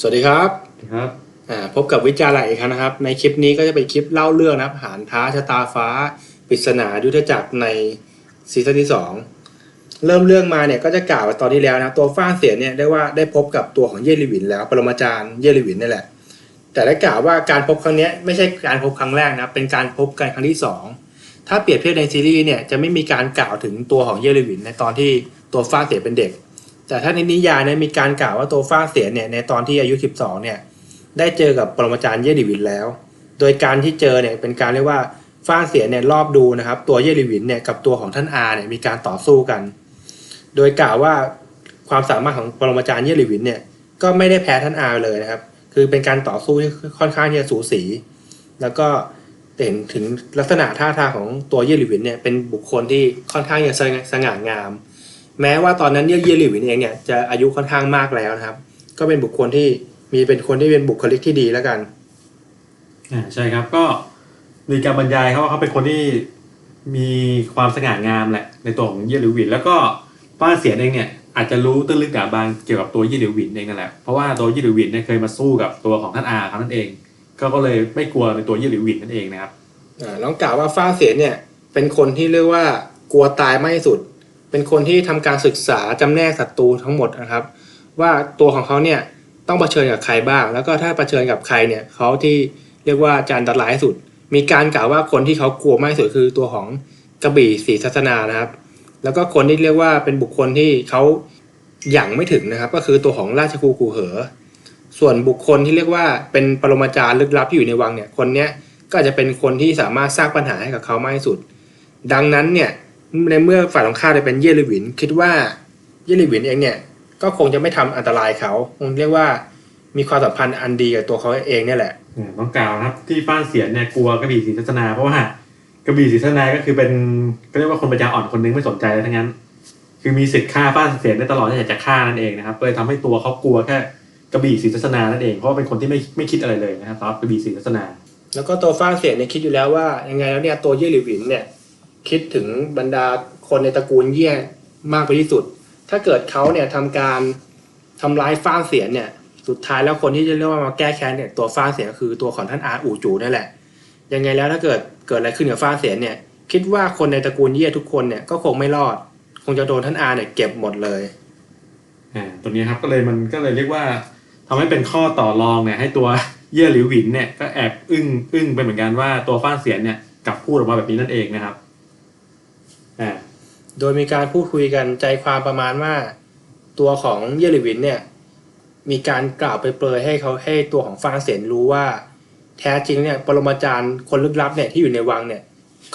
สวัสดีครับครับอ่าพบกับวิจารณ์อีกครั้งนะครับ ในคลิปนี้ก็จะเป็นคลิปเล่าเรื่องนะครับหารท้าชะตาฟ้าปริศนายุทธจักรในซีซั่นที่สองเริ่มเรื่องมาเนี่ยก็จะกล่าวไว้ตอนที่แล้วนะครับตัวฟ้านเสียเนี่ยได้ว่าได้พบกับตัวของเยลิวินแล้วปรมาจารย์เยลิวินนี่แหละ แต่ได้กล่าวว่าการพบครั้งเนี้ยไม่ใช่การพบครั้งแรกนะครับเป็นการพบกันครั้งที่สองถ้าเปรียบเทียบในซีรีส์เนี่ยจะไม่มีการกล่าวถึงตัวของเยลิวินในตอนที่ตัวฟ้านเสียเป็นเด็ก แต่ถ้าในนิยายเนี่ยมีการกล่าวว่าตัวฟ้าเสียเนี่ยในตอนที่อายุ 12 เนี่ย ได้เจอกับปรมาจารย์เยลิวินแล้ว โดยการที่เจอเนี่ยเป็นการเรียกว่าฟ้าเสียเนี่ยรอบดูนะครับ ตัวเยลิวินเนี่ยกับตัวของท่านอาเนี่ยมีการต่อสู้กัน โดยกล่าวว่าความสามารถของปรมาจารย์เยลิวินเนี่ยก็ไม่ได้แพ้ท่านอาเลยนะครับ คือเป็นการต่อสู้ที่ค่อนข้างที่จะสูสี แล้วก็เห็นถึงลักษณะท่าทางของตัวเยลิวินเนี่ยเป็นบุคคลที่ค่อนข้างจะสง่างาม แม้ว่าตอนนั้นเยลิวินเองเนี่ยจะอายุค่อนข้างมากแล้วนะครับ ก็เป็นบุคคลที่มีเป็นคนที่เป็นบุคลิกที่ดีแล้วกันอ่าใช่ครับก็มีการบรรยายเขาว่าเขาเป็นคนที่มีความสง่างามแหละในตัวของเยี่ยหลิวหวินแล้วก็ป้าเสียนเองเนี่ยอาจจะรู้ตื้นลึกหนาบางเกี่ยวกับตัวเยี่ยหลิวหวินเองนั่นแหละเพราะว่าตัวเยี่ยหลิวหวินเนี่ยเคยมาสู้กับตัวของท่านอาเขานั่นเองเขาก็เลยไม่กลัวในตัวเยี่ยหลิวหวินนั่นเองนะครับอ่าน้องกล่าวว่าฟ้าเสียเนี่ยเป็นคนที่เรียกว่ากลัวตายไม่สุด เป็นคนที่ทำการศึกษาจำแนกศัตรูทั้งหมดนะครับ ว่าตัวของเขาเนี่ยต้องเผชิญกับใครบ้าง แล้วก็ถ้าเผชิญกับใครเนี่ยเขาที่เรียกว่าจะอันตรายสุด มีการกล่าวว่าคนที่เขากลัวมากที่สุดคือตัวของกระบี่ศรีศาสนานะครับ แล้วก็คนที่เรียกว่าเป็นบุคคลที่เขาหยั่งไม่ถึงนะครับ ก็คือตัวของราชครูกูเหอ ส่วนบุคคลที่เรียกว่าเป็นปรมาจารย์ลึกลับที่อยู่ในวังเนี่ยคนเนี้ยก็จะเป็นคนที่สามารถสร้างปัญหาให้กับเขามากที่สุด ดังนั้นเนี่ย ในเมื่อฝ่ายตรงข้ามเนี่ยเป็นเยลิวิน คิดว่าเยลิวินเองเนี่ยก็คงจะไม่ทำอันตรายเขาคงเรียกว่ามีความสัมพันธ์อันดีกับตัวเขาเองเนี่ยแหละอ่าต้องกล่าวนะครับ ที่ป้านเสียนเนี่ยกลัวกระบี่ศรีทัศนาเพราะว่ากระบี่ศรีทัศนาก็คือเป็นก็เรียกว่าคนปัญญาอ่อนคนนึงไม่สนใจอะไรทั้งนั้น คือมีสิทธิ์ฆ่าป้านเสียนได้ตลอดที่อยากจะฆ่านั่นเองนะครับเลยทำให้ตัวเขากลัวแค่กระบี่ศรีทัศนานั่นเองเพราะว่าเป็นคนที่ไม่ไม่คิดอะไรเลยนะครับสำหรับกระบี่ศรีทัศนา แล้วก็ตัวฟ้าเสียเนี่ยคิดอยู่แล้วว่ายังไงแล้วเนี่ยตัวเย่หลิวหวินเนี่ย คิดถึงบรรดาคนในตระกูลเยี่ยมากไปที่สุด ถ้าเกิดเขาเนี่ยทำการทำร้ายฟ้าเสียนเนี่ย สุดท้ายแล้วคนที่จะเรียกว่ามาแก้แค้นเนี่ยตัวฟ้าเสียนก็คือตัวของท่านอาอูจูนั่นแหละ ยังไงแล้วถ้าเกิดเกิดอะไรขึ้นกับฟ้าเสียนเนี่ย คิดว่าคนในตระกูลเยี่ยทุกคนเนี่ยก็คงไม่รอด คงจะโดนท่านอาเนี่ยเก็บหมดเลยอ่าตัวนี้ครับก็เลยมันก็เลยเรียกว่าทำให้เป็นข้อต่อรองเนี่ยให้ตัวเย่หลิวหวินเนี่ยก็แอบอึ้งอึ้งไปเหมือนกันว่าตัวฟ้าเสียนเนี่ยกลับพูดออกมาแบบนี้นั่นเองนะครับ อ่าโดยมีการพูดคุยกันใจความประมาณว่า ตัวของเยลิวินเนี่ย มีการกล่าวไปเปรยให้เขาให้ตัวของฟางเสนรู้ว่า แท้จริงเนี่ยปรมาจารย์คนลึกลับเนี่ยที่อยู่ในวังเนี่ย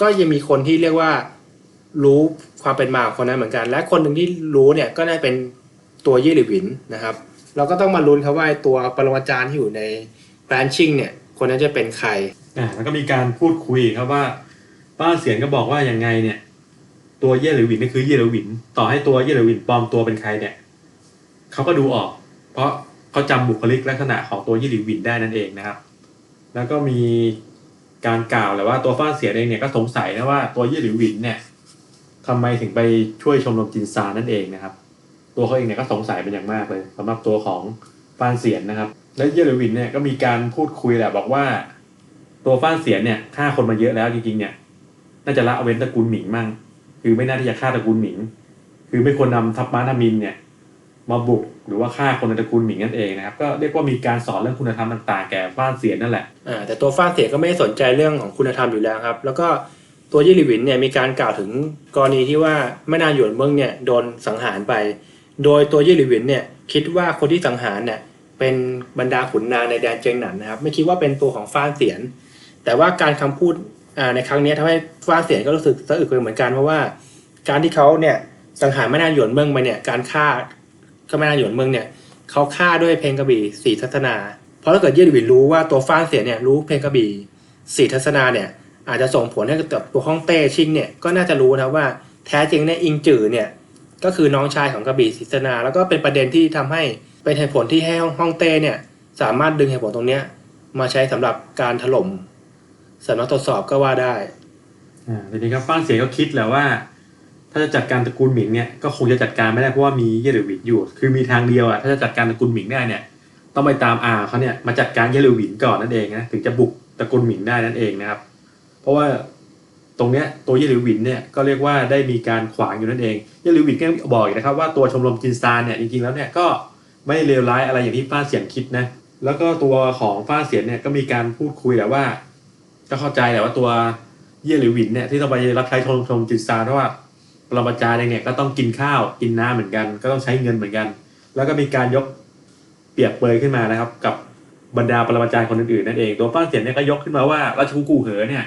ก็ยังมีคนที่เรียกว่ารู้ความเป็นมาของคนนั้นเหมือนกัน และคนหนึ่งที่รู้เนี่ยก็ได้เป็นตัวเยลิวินนะครับ เราก็ต้องมาลุ้นครับว่าตัวปรมาจารย์ที่อยู่ในแบรนชิ่งเนี่ยคนนั้นจะเป็นใครอ่าแล้วก็มีการพูดคุยครับว่าป้าเสียนก็บอกว่าอย่างไงเนี่ย ตัวเย่หลิวหวินนี่คือเย่หลิวหวิน ต่อให้ตัวเย่หลิวหวินปลอมตัวเป็นใครเนี่ยเขาก็ดูออก เพราะเขาจำบุคลิกลักษณะของตัวเย่หลิวหวินได้นั่นเองนะครับ แล้วก็มีการกล่าวแหละว่าตัวฟ้านเสียเองเนี่ยก็สงสัยนะว่าตัวเย่หลิวหวินเนี่ยทำไมถึงไปช่วยชมรมจินซานั่นเองนะครับ ตัวเขาเองเนี่ยก็สงสัยเป็นอย่างมากเลยสำหรับตัวของฟ้านเสียนนะครับ และเย่หลิวหวินเนี่ยก็มีการพูดคุยแหละบอกว่า ตัวฟ้านเสียนเนี่ยฆ่าคนมาเยอะแล้วจริงๆเนี่ย น่าจะละเว้นตระกูลหมิงมั่ง คือไม่น่าที่จะฆ่าตระกูลหมิง คือไม่ควรนำทัพม้านามินเนี่ยมาบุกหรือว่าฆ่าคนในตระกูลหมิงนั่นเองนะครับ ก็เรียกว่ามีการสอนเรื่องคุณธรรมต่างๆ แก่ฟ้าเสียนั่นแหละอ่าแต่ตัวฟ้าเสียก็ไม่สนใจเรื่องของคุณธรรมอยู่แล้วครับ แล้วก็ตัวยี่หลิวินเนี่ยมีการกล่าวถึงกรณีที่ว่าแม่นางหยวนเมืองเนี่ยโดนสังหารไป โดยตัวยี่หลิวินเนี่ยคิดว่าคนที่สังหารเนี่ยเป็นบรรดาขุนนางในแดนเจียงหนันนะครับ ไม่คิดว่าเป็นตัวของฟ้าเสียน แต่ว่าการคำพูด ในครั้งนี้ทำให้ฟ้านเสียก็รู้สึกสะอึกไปเหมือนกันเพราะว่า การที่เขาเนี่ยสังหารแม่นางหยวนเมืองไปเนี่ยการฆ่าก็แม่นางหยวนเมืองเนี่ยเขาฆ่าด้วยเพลงกระบี่สีทัศนา เพราะถ้าเกิดเยี่ยหลิวินรู้ว่าตัวฟ้านเสียเนี่ยรู้เพลงกระบี่สีทัศนาเนี่ยอาจจะส่งผลให้กับตัวฮ่องเต้ชิงเนี่ยก็น่าจะรู้นะว่าแท้จริงเนี่ยอิงจือเนี่ยก็คือน้องชายของกระบี่ศรีสนา แล้วก็เป็นประเด็นที่ทำให้เป็นเหตุผลที่ให้ฮ่องเต้เนี่ยสามารถดึงเหตุผลตรงเนี้ยมาใช้สำหรับการถล่ม สำนักตรวจสอบก็ว่าได้อ่าทีนี้ครับฟ้าเสียก็คิดแหละว่า ถ้าจะจัดการตระกูลหมิงเนี่ยก็คงจะจัดการไม่ได้เพราะว่ามีเยลิวหวินอยู่ คือมีทางเดียวอะถ้าจะจัดการตระกูลหมิงได้เนี่ย ต้องไปตามอาเขาเนี่ยมาจัดการเยลิวหวินก่อนนั่นเองนะถึงจะบุกตระกูลหมิงได้นั่นเองนะครับ เพราะว่าตรงเนี้ยตัวเยลิวินเนี่ยก็เรียกว่าได้มีการขวางอยู่นั่นเองเยลิวินก็บอกอีกนะครับว่าตัวชมรมจินซานเนี่ยจริงๆแล้วเนี่ยก็ไม่เลวร้ายอะไรอย่างที่ฟ้าเสียนคิดนะแล้วก็ตัวของฟ้าเสียนเนี่ยก็มีการพูดคุยแหละว่า ก็เข้าใจแหละว่าตัวเย่หลิวหวินเนี่ยที่ต้องไปรับใช้ชมรมจินซาเพราะว่าปรมาจารย์เองเนี่ยก็ต้องกินข้าวกินน้ำเหมือนกัน ก็ต้องใช้เงินเหมือนกัน แล้วก็มีการยกเปรียบเปรยขึ้นมานะครับ กับบรรดาปรมาจารย์คนอื่นๆนั่นเองตัวฟ้าเสียนเนี่ยก็ยกขึ้นมาว่าราชกุกูเหอเนี่ย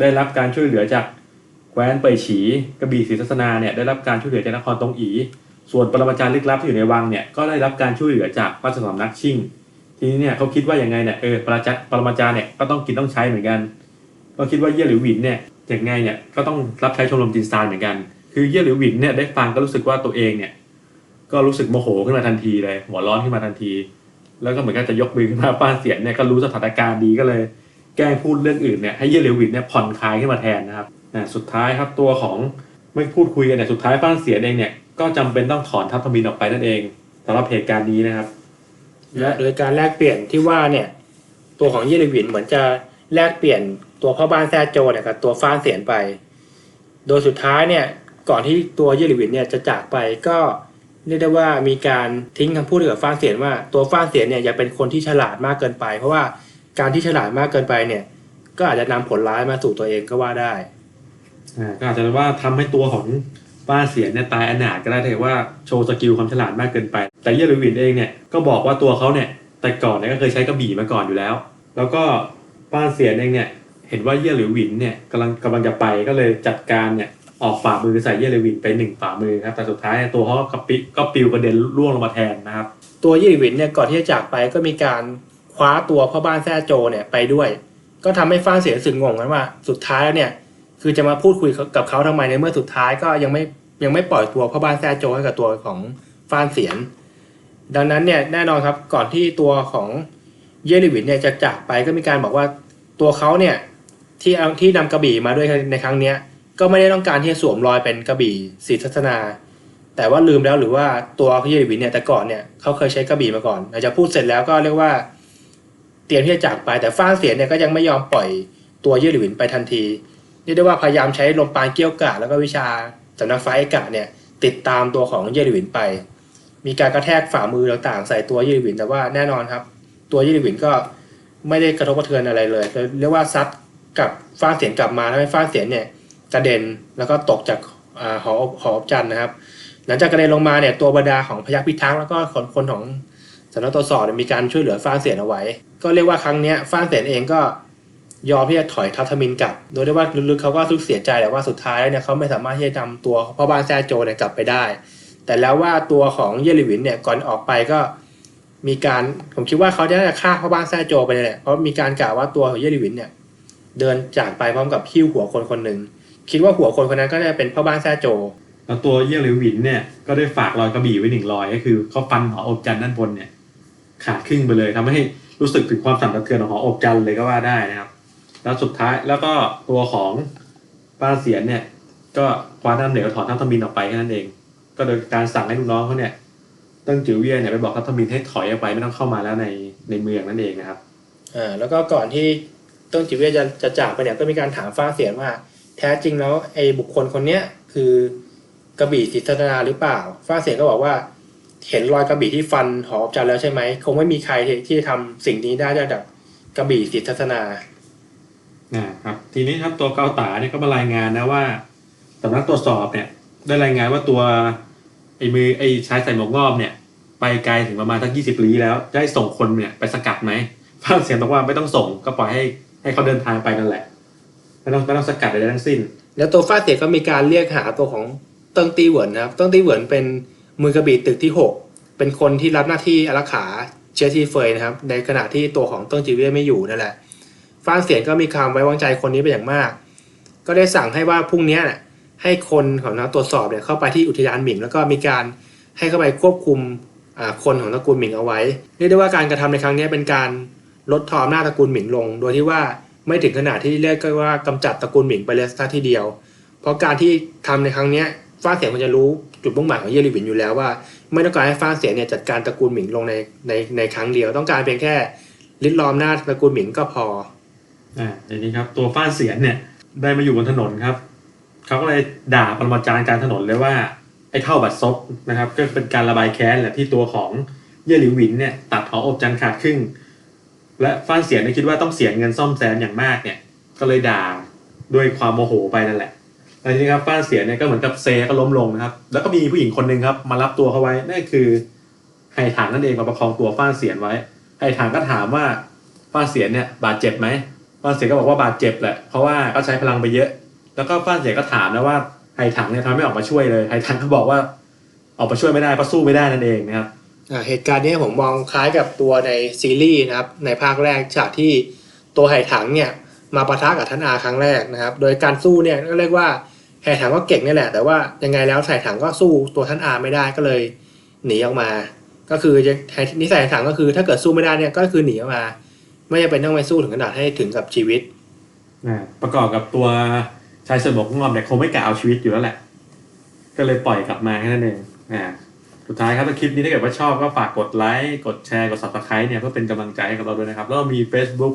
ได้รับการช่วยเหลือจากแคว้นเปยฉีกระบี่ศรีทัศนาเนี่ยได้รับการช่วยเหลือจากนครตงอี ส่วนปรมาจารย์ลึกลับที่อยู่ในวังเนี่ยก็ได้รับการช่วยเหลือจากพระสนมนักชิ่ง ทีนี้เนี่ยเขาคิดว่าอยังไงเนี่ยเออปรมาจารย์ปรมาจารย์เนี่ยก็ต้องกินต้องใช้เหมือนกัน ก็คิดว่าเย่หลิวหวินเนี่ยอย่างไงเนี่ยก็ต้องรับใช้ชมรมจินซานเหมือนกัน คือเย่หลิวหวินเนี่ยได้ฟังก็รู้สึกว่าตัวเองเนี่ย ก็รู้สึกโมโหขึ้นมาทันทีเลยหัวร้อนขึ้นมาทันที แล้วก็เหมือนกับจะยกมือขึ้นมาป้าเสียนเนี่ยก็รู้สถานการณ์ดีก็เลย แกล้งพูดเรื่องอื่นเนี่ยให้เย่หลิวหวินเนี่ยผ่อนคลายขึ้นมาแทนนะครับอ่าสุดท้ายครับตัวของไม่พูดคุยกันเนี่ยสุดท้ายป้าเสียนเองเนี่ยก็จำเป็นต้องถอนทัพทมินออกไปนั่นเองสำหรับเหตุการณ์นี้นะครับ และโดยการแลกเปลี่ยนที่ว่าเนี่ยตัวของเยลิวินเหมือนจะแลกเปลี่ยนตัวพ่อบ้านแซโจเนี่ยกับตัวฟ้านเสียนไป โดยสุดท้ายเนี่ยก่อนที่ตัวเยลิวินเนี่ยจะจากไปก็เรียกได้ว่ามีการทิ้งคำพูดกับฟ้านเสียนว่าตัวฟ้านเสียนเนี่ยอย่าเป็นคนที่ฉลาดมากเกินไป เพราะว่าการที่ฉลาดมากเกินไปเนี่ย ก็อาจจะนำผลร้ายมาสู่ตัวเองก็ว่าได้อ่าก็อาจจะว่าทำให้ตัวของ ป้าเสียเนี่ยตายอนาถก็ได้เกิดว่าโชว์สกิลความฉลาดมากเกินไป แต่เยอร์วินเองเนี่ยก็บอกว่าตัวเขาเนี่ยแต่ก่อนเนี่ยก็เคยใช้กระบี่มาก่อนอยู่แล้ว แล้วก็ป้าเสียเองเนี่ยเห็นว่าเย่หลิวินเนี่ยกำลังกำลังจะไปก็เลยจัดการเนี่ยออกฝ่ามือใส่เย่หลิวินไปหนึ่งฝ่ามือครับแต่สุดท้ายตัวเขาก็กระปิก็ปิวกระเด็นร่วงลงมาแทนนะครับ ตัวเยลิวินเนี่ยก่อนที่จะจากไปก็มีการคว้าตัวพ่อบ้านแซ่โจเนี่ยไปด้วย ก็ทำให้ฟ้าเสียสึกงงกันว่า สุดท้ายแล้วเนี่ย คือจะมาพูดคุยกับเขาทำไมในเมื่อสุดท้ายก็ยังไม่ยังไม่ปล่อยตัวพ่อบ้านแซ่โจให้กับตัวของฟ้านเสียน ดังนั้นเนี่ยแน่นอนครับก่อนที่ตัวของเยลิวินเนี่ยจะจากไปก็มีการบอกว่าตัวเขาเนี่ยที่เอาที่นำกระบี่มาด้วยในครั้งเนี้ยก็ไม่ได้ต้องการที่จะสวมรอยเป็นกระบี่ศรีทัศนา แต่ว่าลืมแล้วหรือว่าตัวเยลิวินเนี่ยแต่ก่อนเนี่ยเขาเคยใช้กระบี่มาก่อนหลังจากพูดเสร็จแล้วก็เรียกว่าเตรียมที่จะจากไปแต่ฟ้านเสียนเนี่ยก็ยังไม่ยอมปล่อยตัวเยลิวินไปทันที เรียกได้ว่าพยายามใช้ลมปานเกี้ยวกาดแล้วก็วิชาสำนักไฟกะเนี่ยติดตามตัวของเยลิวินไป มีการกระแทกฝ่ามือต่างๆ ใส่ตัวเยลิวินแต่ว่าแน่นอนครับ ตัวเยลิวินก็ไม่ได้กระทบกระเทือนอะไรเลยเรียกว่าซัดกับฟ้าเสียนกลับมาทำให้ฟ้าเสียนเนี่ยกระเด็นแล้วก็ตกจากหอหอจันนะครับ หลังจากกระเด็นลงมาเนี่ยตัวบรรดาของพยัคฆ์พิทักษ์แล้วก็คนคนของสำนักตรวจสอบมีการช่วยเหลือฟ้าเสียนเอาไว้ ก็เรียกว่าครั้งนี้ฟ้าเสียนเองก็ ยอมที่จะถอยทัพทมินกลับ โดยที่ว่าลึกๆเขาก็รู้สึกเสียใจแหละว่าสุดท้ายเนี่ยเขาไม่สามารถที่จะนำตัวพ่อบ้านแซโจเนี่ยกลับไปได้ แต่แล้วว่าตัวของเยลิวินเนี่ยก่อนออกไปก็มีการผมคิดว่าเขาจะฆ่าพ่อบ้านแซโจไปเลยแหละเพราะมีการกล่าวว่าตัวของเยลิวินเนี่ยเดินจากไปพร้อมกับหิ้วหัวคนคนหนึ่งคิดว่าหัวคนคนนั้นก็จะเป็นพ่อบ้านแซโจแล้วตัวเยลิวินเนี่ยก็ได้ฝากรอยกระบี่ไว้หนึ่งรอยก็คือเขาฟันหออบจันด้านบนเนี่ยขาดครึ่งไปเลยทำให้รู้สึกถึงความสั่นสะเทือนของหออบจันเลยก็ว่าได้นะครับ แล้วสุดท้ายแล้วก็ตัวของป้าเสียนเนี่ย ก็คว้าน้ำเหลวถอนทัพทมินออกไปแค่นั้นเอง ก็โดยการสั่งให้ลูกน้องเขาเนี่ยติ้งจือเวียเนี่ยไปบอกทัพทมินให้ถอยออกไปไม่ต้องเข้ามาแล้วในในเมืองนั่นเองนะครับอ่าแล้วก็ก่อนที่ต้นจิตเวชจะจะจากไปเนี่ยก็มีการถามฟ้าเสียนว่า แท้จริงแล้วไอ้บุคคลคนเนี้ยคือกระบี่ศิษนาหรือเปล่า ฟ้าเสียนก็บอกว่า เห็นรอยกระบี่ที่ฟันหอบจันแล้วใช่ไหม คงไม่มีใครที่ที่ทำสิ่งนี้ได้จากกระบี่ศิษนา นะครับทีนี้ครับตัวเกาตาเนี่ยก็มารายงานนะว่าสำนักตรวจสอบเนี่ยได้รายงานว่าตัวไอ้มือไอ้ชายใส่หมวกงอบเนี่ย ไปไกลถึงประมาณสักยี่สิบลี้แล้วจะให้ส่งคนเนี่ยไปสกัดไหมฟ้าเสียงบอกว่าไม่ต้องส่งก็ปล่อยให้ให้เขาเดินทางไปนั่นแหละไม่ต้องไม่ต้องสกัดอะไรทั้งสิ้น แล้วตัวฟ้าเสียก็มีการเรียกหาตัวของเติ้งตีเหวินนะครับเติ้งตีเหวินเป็นมือกระบี่ตึกที่หกเป็นคนที่รับหน้าที่อารักขาเชียร์ทีเฟยนะครับ ในขณะที่ตัวของเติ้งจีเวียไม่อยู่นั่นแหละ ฟ้านเสียนก็มีความไว้วางใจคนนี้เป็นอย่างมาก ก็ได้สั่งให้ว่าพรุ่งนี้นะให้คนของนักตรวจสอบเนี่ยเข้าไปที่อุทยานหมิง แล้วก็มีการให้เข้าไปควบคุมคนของตระกูลหมิงเอาไว้เรียกได้ว่าการกระทำในครั้งนี้เป็นการลดทอนหน้าตระกูลหมิงลง โดยที่ว่าไม่ถึงขนาดที่เรียกว่ากำจัดตระกูลหมิงไปเลยสักทีเดียว เพราะการที่ทำในครั้งนี้ฟ้าเสียนมันจะรู้จุดมุ่งหมายของเยลิวินอยู่แล้วว่า ไม่ต้องการให้ฟ้าเสียนเนี่ยจัดการตระกูลหมิงลงในในในครั้งเดียว ต้องการเพียงแค่ลิดล้อมหน้าตระกูลหมิงก็พอ อ่าทีนี้ครับ ตัวฟ้านเสียนเนี่ย ได้มาอยู่บนถนนครับเขาก็เลยด่าปรมาจารย์การถนนเลยว่าไอ้เท่าบัดซบนะครับ ก็เป็นการระบายแค้นแหละที่ตัวของเย่หลิวหวินเนี่ยตัดหออบจันทร์ขาดครึ่ง และฟ้านเสียนเนี่ยคิดว่าต้องเสียเงินซ่อมแซมอย่างมากเนี่ย ก็เลยด่าด้วยความโมโหไปนั่นแหละแล้วทีนี้ครับฟ้านเสียนเนี่ยก็เหมือนกับเซก็ล้มลงนะครับ แล้วก็มีผู้หญิงคนหนึ่งครับ มารับตัวเขาไว้นั่นคือไห่ถังนั่นเองมาประคองตัวฟ้านเสียนไว้ไห่ถังก็ถามว่าฟ้านเสียนเนี่ยบาดเจ็บไหม ฟ้านเสียก็บอกว่าบาดเจ็บแหละเพราะว่าก็ใช้พลังไปเยอะ แล้วก็ฟ้านเสียก็ถามนะว่าไห่ถังเนี่ยทำไมไม่ออกมาช่วยเลยไห่ถังก็บอกว่าออกมาช่วยไม่ได้เพราะสู้ไม่ได้นั่นเองนะครับเหตุการณ์นี้ผมมองคล้ายกับตัวในซีรีส์นะครับในภาคแรกฉากที่ตัวไหถังเนี่ยมาปะทะกับท่านอาครั้งแรกนะครับ โดยการสู้เนี่ยก็เรียกว่าไหถังก็เก่งนี่แหละ แต่ว่ายังไงแล้วไหถังก็สู้ตัวท่านอาไม่ได้ก็เลยหนีออกมา ก็คือนิสัยไหถังก็คือถ้าเกิดสู้ไม่ได้เนี่ยก็คือหนีออกมา ไม่จำเป็นต้องไปสู้ถึงขนาดให้ถึงกับชีวิตอ่าประกอบกับตัวชายเสมบกงอมเนี่ยคงไม่กะเอาชีวิตอยู่แล้วแหละ ก็เลยปล่อยกลับมาแค่นั้นเองอ่าสุดท้ายครับถ้าคลิปนี้ถ้าเกิดว่าชอบก็ฝากกดไลค์กดแชร์กด subscribe เนี่ยเพื่อเป็นกำลังใจให้กับเราด้วยนะครับ แล้วก็มี Facebook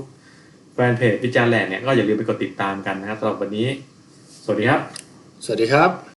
แฟนเพจวิจารณ์แหลกเนี่ยก็อย่าลืมไปกดติดตามกันนะครับสำหรับวันนี้ สวัสดีครับ สวัสดีครับ